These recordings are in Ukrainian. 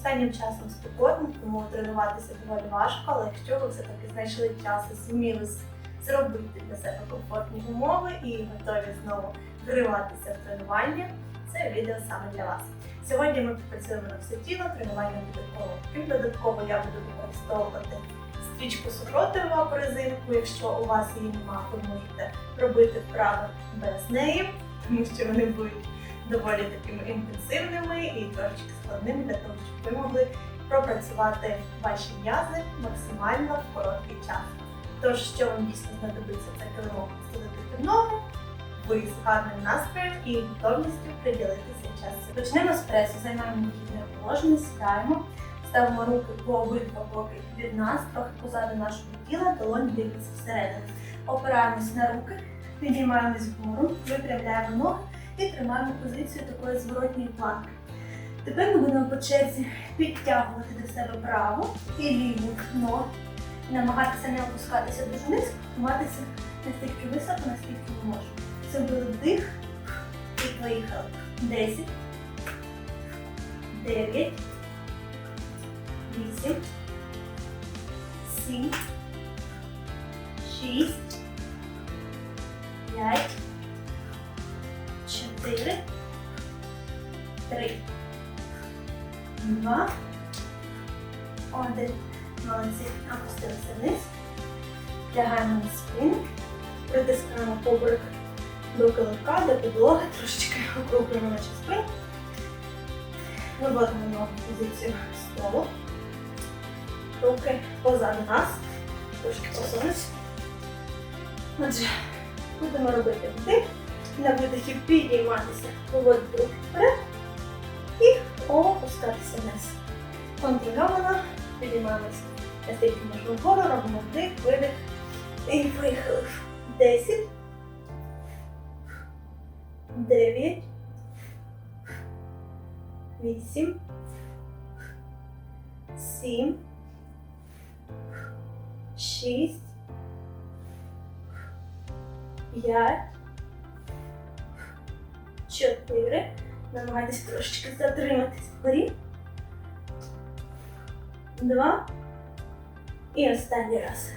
Останнім часом спекотно, тому тренуватися доволі важко, але якщо ви все-таки знайшли час і зуміли зробити для себе комфортні умови і готові знову вриватися в тренування, це відео саме для вас. Сьогодні ми попрацюємо на все тіло, тренування буде коротким. Додатково я буду використовувати стрічку супротиву резинку. Якщо у вас її немає, ви можете робити вправи без неї, тому що вони будуть доволі такими інтенсивними і трошки складними для того, щоб ви могли пропрацювати ваші м'язи максимально в короткий час. Тож, що вам дійсно знадобиться, це килимок під ноги, ви з гарним настроєм і готовністю приділити свій час. Почнемо з пресу, займаємо вихідне положення, сідаємо, ставимо руки по обидва боки від нас, трохи позаду нашого тіла, долонь дивиться всередину. Опираємось на руки, піднімаємось вгору, випрямляємо ноги і тримаємо позицію такої зворотньої планки. Тепер ми будемо по черзі підтягувати до себе праву і ліву ногу. Намагатися не опускатися дуже низько, триматися настільки високо, наскільки ми можемо. Це буде вдих і поїхали. 10, 9, 8, 7, 6, 5, 4, 3, 2, 1. Молодці. Опустилися вниз. Лягаємо на спину. Притискаємо поверх до килимка, до підлоги, трошечки округлюємо наче спину. Виводимо ногу позицію столу. Руки позаду нас. Трошки посунусь. Отже, будемо робити вдих. На видихі підійматися, виводити руки вперед. І опускатися вниз. Контрольовано, підіймаємося настільки можемо вгору, робимо вдих, видих. І виїхали. 10, 9, 8, 7, 6, 5, 4. Намагайтесь трошечки затриматись вгорі. Два. І останній раз.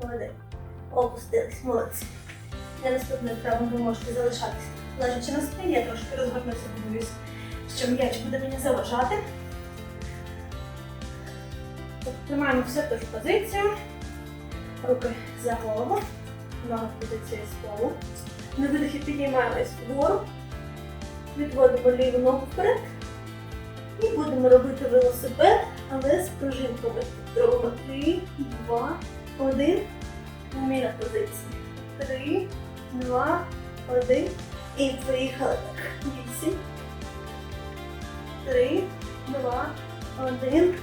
Один. Опустились. Молодці. Для наступної вправи ви можете залишатися. Лежачи на спині, я трошки розгорнуся, подивлюсь, що м'яч буде мені заважати. Тримаємо все ту ж позицію. Руки за голову. Ноги в позиції столу. На видихі підіймаємось вгору. Відводимо ліву ногу вперед. І будемо робити велосипед, але з пружинками. Робимо 3, 2, 1. Зміна позиції. 3, 2, 1. І поїхали так. 8. 3, 2, 1.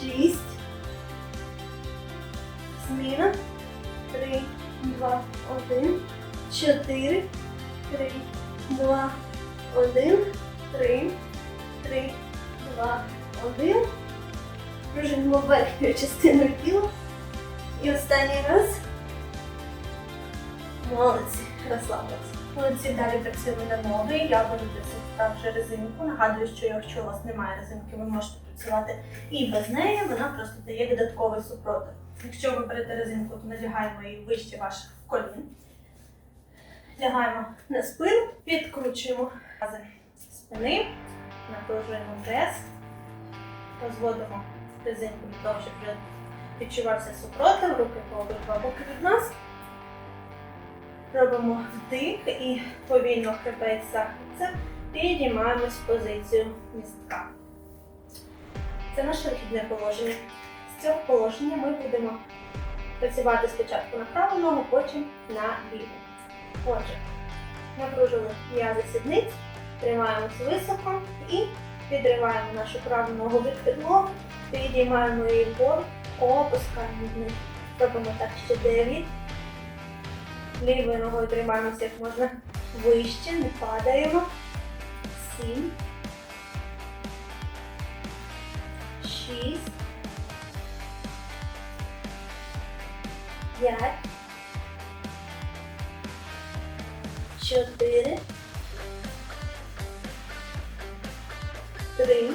6. Зміна. 3, 2, 1. 4, 3, 2, 1. 3, 3, 2, 1. Пружимо верхньою частиною тіла. І останній раз. Молодці, розслабилися. Молодці, далі працюємо на ноги. Я буду вправ вже резинку. Нагадую, що якщо у вас немає резинки, ви можете працювати і без неї. Вона просто дає додатковий супротив. Якщо ви берете резинку, то надягаємо її вище ваших колін. Лягаємо на спину, підкручуємо рази спини, напружуємо прес, розводимо резинку для того, щоб відчувався супротив, руки по обидва боки від нас. Робимо вдих і повільно хребець західця. Підіймаємось в позицію містка. Це наше вихідне положення. З цього положення ми будемо працювати спочатку на праву ногу, потім на ліву. Отже, напружили м'язи сідниць, тримаємося високо і підриваємо нашу праву ногу від підлоги, підіймаємо її вгору, опускаємо вниз. Робимо так ще 9. Лівою ногою тримаємося як можна вище, не падаємо. 7. 6. 5. чотири, три,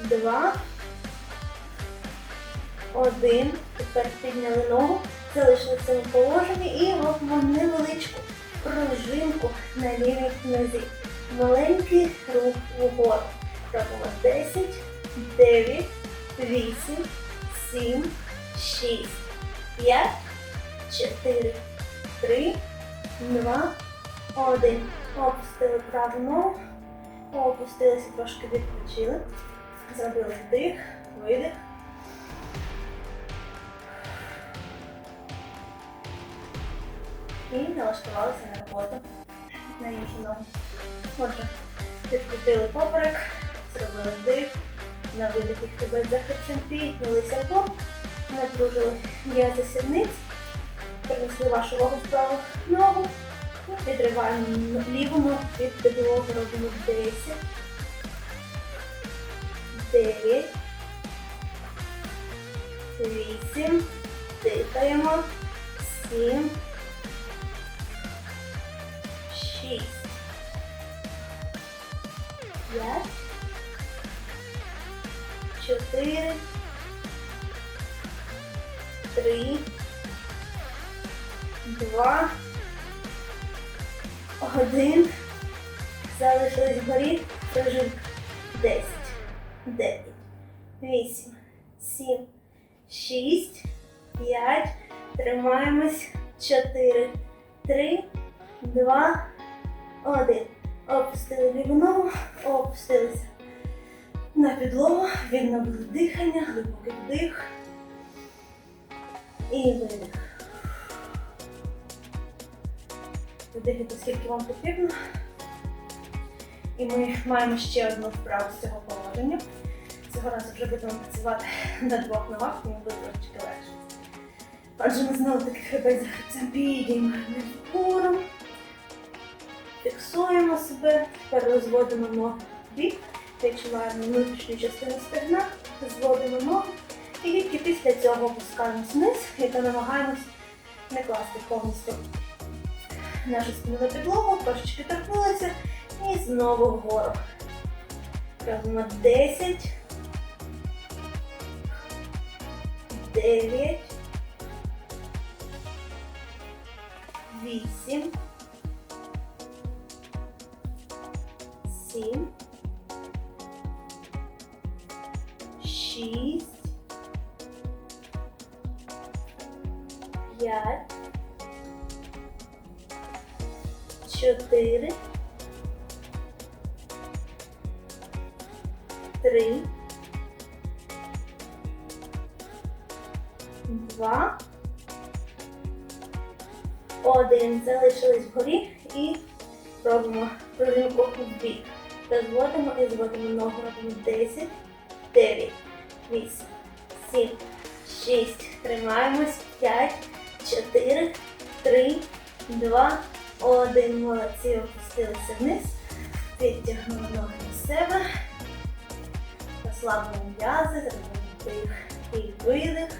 два, один. Тепер підняли ногу, залишили цьому положенні і робимо невеличку пружинку на лівій нозі. Маленький рух вгору. Робимо 10, 9, 8, 7, 6, 5. 4, 3, 2, 1. Опустили праву ногу. Опустилися, трошки відпочили. Зробили вдих, видих. І налаштувалися на роботу на інші ноги. Отже, підкрутили поперек, зробили вдих, на видихі хребет за хребцем, піднялися вгору, напружили м'язи сідниць, перенесли вашу вагу в ногу, і підриваємо ліву ногу під підлогу, робимо 10, 9, 8, дихаємо, 7, 6, 5, 4, 3, 2, 1. Залишились вгорі. Пружинка. 10, 9, 8, 7, 6, 5. Тримаємось. 4, 3, 2, 1. Опустили ліву опустилися на підлогу, відновили дихання, глибокий вдих і видих. Видихайте, скільки вам потрібно. І ми маємо ще одну вправу з цього положення. Цього разу вже будемо працювати на двох ногах, мені буде трошки легше. Отже, ми знову таки хребет за хребцем підіймаємо вгору. Фіксуємо себе, тепер розводимо ноги бік, відчуваємо внутрішню частину стегна, зводимо ноги і тільки після цього опускаємось вниз і намагаємось не класти повністю нашу спину на підлогу, трошечки торкнулися і знову вгору. Робимо 10, 9, 8, 7, 6, 4, 3, 2, 1. Залишились вгорі і робимо пружинку в бік. Розводимо і зводимо ногу. Робимо 10, 9, 8, 7, 6. Тримаємось. 5, 4, 3, 2, 1. Молодці. Опустилися вниз. Підтягнули ноги до себе. Розслабили м'язи, зробили вдих і видих.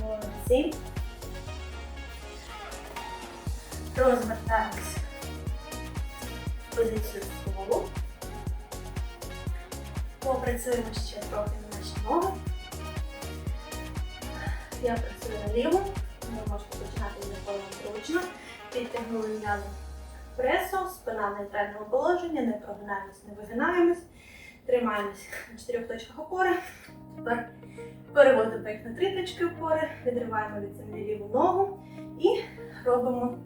Молодці. Розвертаємось в позицію столу. Попрацюємо ще трохи на наші ноги. Я працюю на ліву, ви можете починати вам зручно. Підтягнули м'язи пресу, спина в нейтральному положенні, не прогинаємось, не вигинаємось. Тримаємось на чотирьох точках опори. Тепер переводимо їх на три точки опори, відриваємо від землі ліву ногу і робимо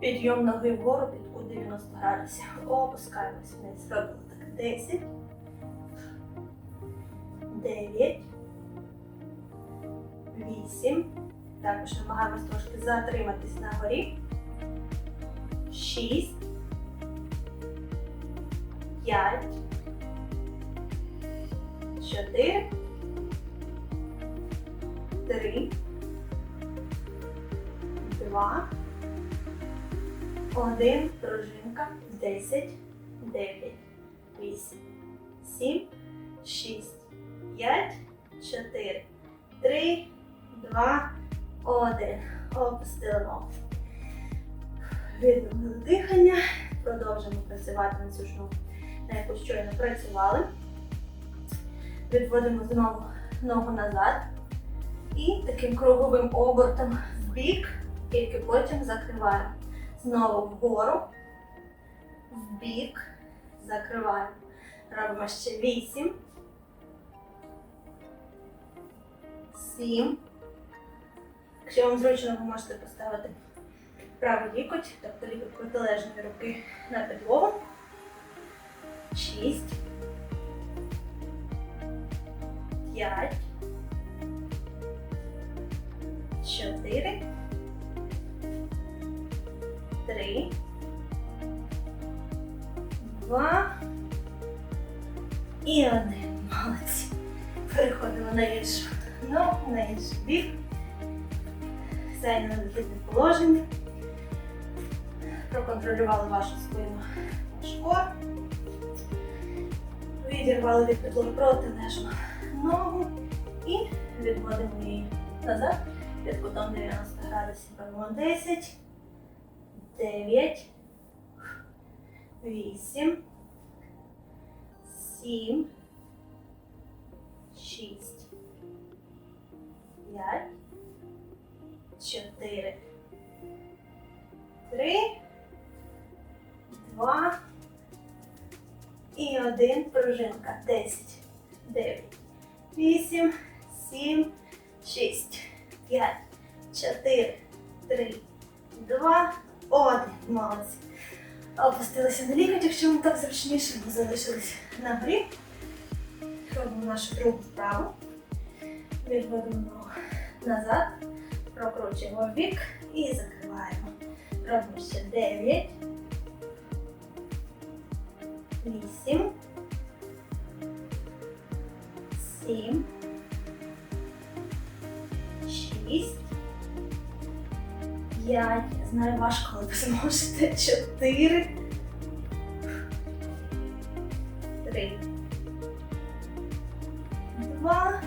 підйом ноги вгору під кут 90 градусів. Опускаємось вниз. Робимо так 10, 9, 8. Також намагаємось трошки затриматись на горі. 6, 5, 4, 3, 2, 1, пружинка, 10, 9, 8, 7, 6, 5, 4, 3, 2, 1. Опустили ногу. Відновили дихання. Продовжимо працювати на цю ж на яку щойно працювали. Відводимо знову ногу назад. І таким круговим обертом в бік, тільки потім закриваємо. Знову вгору, в бік, закриваємо. Робимо ще 8. 7. Якщо вам зручно, ви можете поставити правий лікоть, тобто лікоть протилежної руки на підлогу. 6. 5. 4. 3. 2. І один. Молодці. Переходимо на іншу ногу, на інший бік. Зайняли дитинне положення. Проконтролювали вашу спину, ваш кор. Відірвали від підлоги протилежну ногу і відводимо її назад під кутом 90 градусів. Робимо 10, 9, 8, 7, 6, 5, 4, 3, 2 і 1. Пружинка. 10, 9, 8, 7, 6, 5, 4, 3, 2, 1. Молодці. Опустилися на лікоть, якщо вам так зручніше, бо залишились на грі. Робимо нашу другу вправу. Відводимо назад, прокручуємо бік і закриваємо. Робимо ще 9, 8, 7, 6, 5, я знаю важко, але ви зможете. 4, 3, 2,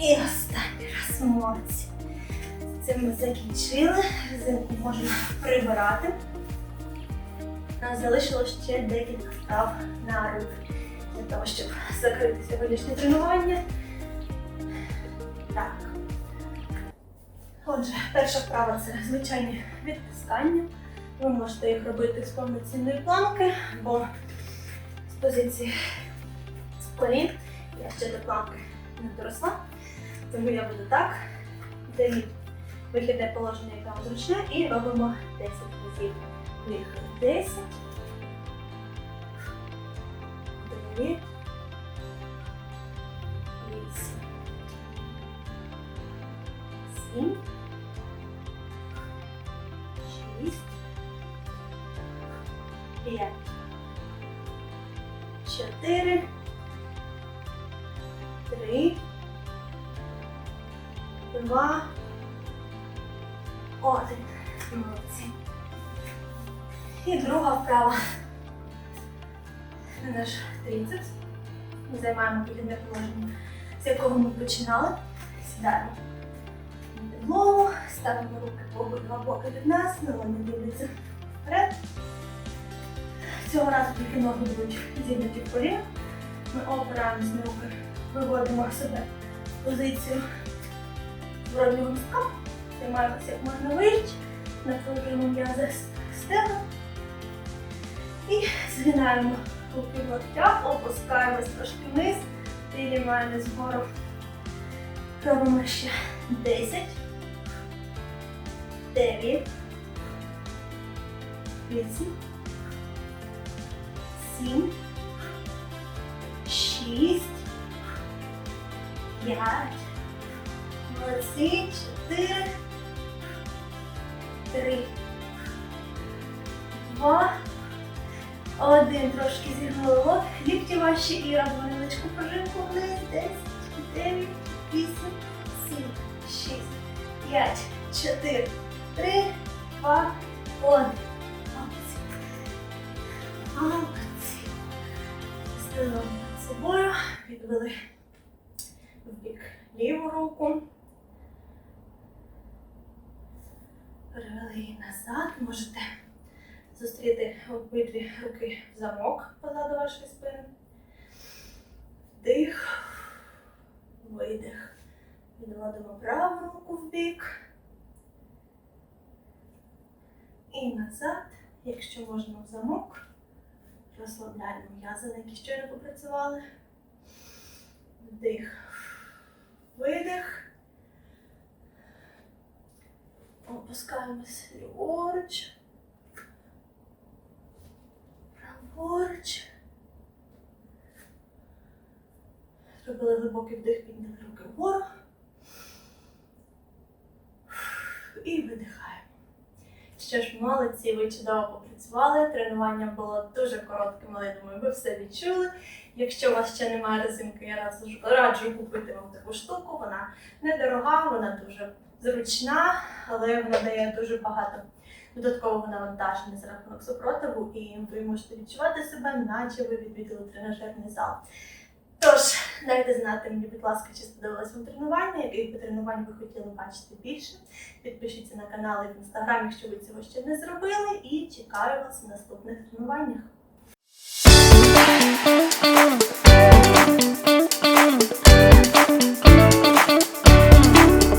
і останній раз молодці. Цим ми закінчили. Резинку можемо прибирати. У нас залишилось ще декілька вправ на руки для того, щоб закрити сьогоднішнє тренування. Так. Отже, перша вправа це звичайні відтискання. Ви можете їх робити з повноцінної планки або з позиції з колін. Я ще до планки не доросла. Тому я буду так. Девід вихідне положення, яке вам зручне, і робимо 10 разів. Вихід 10. 9. 8. 7. 6. 5. 4. 3. Два. Один. Молодці. І друга вправа. Наш трицепс. Ми займаємо підійне положення, з якого ми починали. Сідаємо на підлогу, ставимо руки по обидва боки від нас, долоні дивляться вперед. Цього разу тільки ноги будуть зігнуті в коліна. Ми опираємось на руки, виводимо себе в позицію зворотнього містка. Тримаємося як можна вище, напружуємо м'язи стегна. І згинаємо руки в локтях, опускаємось трошки вниз, піднімаємось вгору. Робимо ще 10, 9, 8, 7, 6, 5, Молодці. Чотири. Три. Два. Один. Трошки зігнули лоб. Лікті ваші і робимо невеличку пружинку вниз. Десять, дев'ять, вісім, сім, шість, п'ять, чотири, три, два, один. Молодці. Молодці. Стелили над собою. Відвели в бік ліву руку. Перевели її назад. Можете зустріти обидві руки в замок позаду вашої спини. Вдих, видих. Відводимо праву руку в бік. І назад, якщо можемо в замок. Розслабляємо м'язи, на які щойно попрацювали. Вдих, видих. Опускаємось ліворуч. Праворуч. Зробили глибокий вдих, підняли руки вгору. І видихаємо. Що ж, молодці, ви чудово попрацювали. Тренування було дуже коротким, але я думаю, ви все відчули. Якщо у вас ще немає резинки, я раджу купити вам таку штуку. Вона недорога, вона дуже зручна, але мене дає дуже багато додаткового навантаження за рахунок супротиву, і ви можете відчувати себе, наче ви відвідали тренажерний зал. Тож, дайте знати мені, будь ласка, чи сподобалось вам тренування, яких би тренувань ви хотіли бачити більше. Підпишіться на канал і в інстаграм, якщо ви цього ще не зробили, і чекаю вас у наступних тренуваннях.